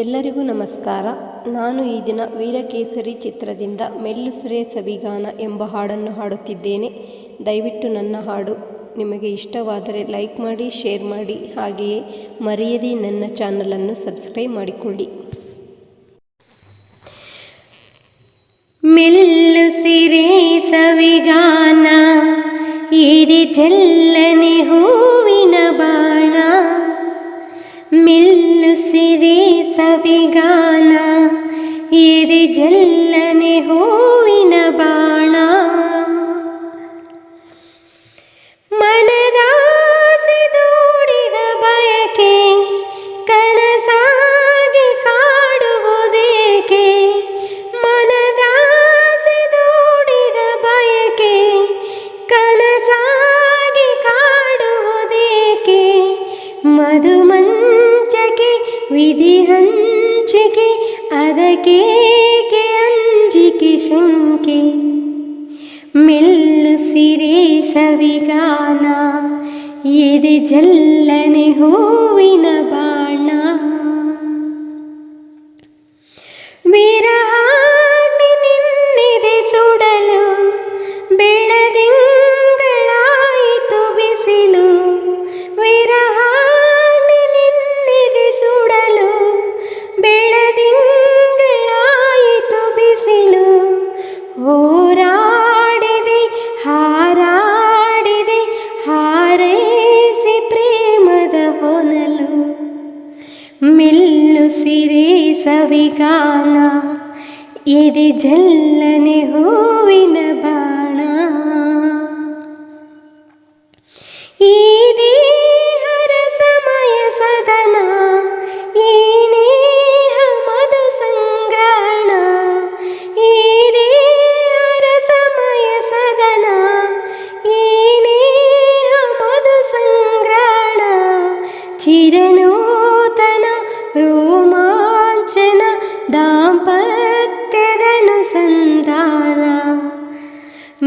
ಎಲ್ಲರಿಗೂ ನಮಸ್ಕಾರ. ನಾನು ಈ ದಿನ ವೀರಕೇಸರಿ ಚಿತ್ರದಿಂದ ಮೆಲ್ಲುಸುರೆ ಸವಿಗಾನ ಎಂಬ ಹಾಡನ್ನು ಹಾಡುತ್ತಿದ್ದೇನೆ. ದಯವಿಟ್ಟು ನನ್ನ ಹಾಡು ನಿಮಗೆ ಇಷ್ಟವಾದರೆ ಲೈಕ್ ಮಾಡಿ, ಶೇರ್ ಮಾಡಿ, ಹಾಗೆಯೇ ಮರೆಯದೆ ನನ್ನ ಚಾನಲನ್ನು ಸಬ್ಸ್ಕ್ರೈಬ್ ಮಾಡಿಕೊಳ್ಳಿ. ಮೆಲ್ಲುಸಿರೆ ಸವಿಗಾನ ಏರಿ ಚೆಲ್ಲನೆ ಹೂವಿನ ಸವಿಗಾನ ಏರಿ ಜಲ್ಲನೆ ಹೂವಿನ ಬಾಣ. ಮನದಾಸೆ ದೂಡಿದ ಬಯಕೆ, ಕನಸಾಗಿ ಕಾಡುವುದೇಕೆ? ಮನದಾಸೆ ದೂಡಿದ ಬಯಕೆ, ಕನಸಾಗಿ ಕಾಡುವುದೇಕೆ? ಮಧುಮಂಚಕೆ ವಿಧಿ ಹಂಚಿಕೆ ಅದಕ್ಕೇಕೆ ಅಂಜಿಕೆ ಶಂಕೆ ಮೆಲ್ಲುಸಿರೆ ಸವಿಗಾನ ಎದೆ ಜಲ್ಲನೆ ಹೂವಿನ ಬಾಣ ಸವಿಗಾನ ಎದೆ ಜಲ್ಲನೆ ಹೂವಿನ ಬಾಣ ಈ ದೇಹರ ಸಮಯ ಸದನ ಈ ನೇಹ ಮಧು ಸಂಗ್ರಹಣ ಈ ದೇಹರ ಸಮಯ ಸದನ ಈ ನೇಹ ಮಧು ಸಂಗ್ರಹಣ ಚಿರನೂತನ ದಾಂಪತ್ಯದನುಸಂಧಾನ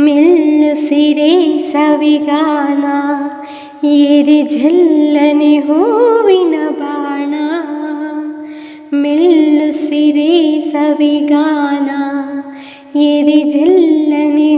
ಮೆಲ್ಲುಸಿರೆ ಸವಿಗಾನ ಎದೆ ಜಲ್ಲನೆ ಹೂವಿನ ಬಾಣ ಮೆಲ್ಲುಸಿರೆ ಸವಿಗಾನ ಎದೆ ಜಲ್ಲನೆ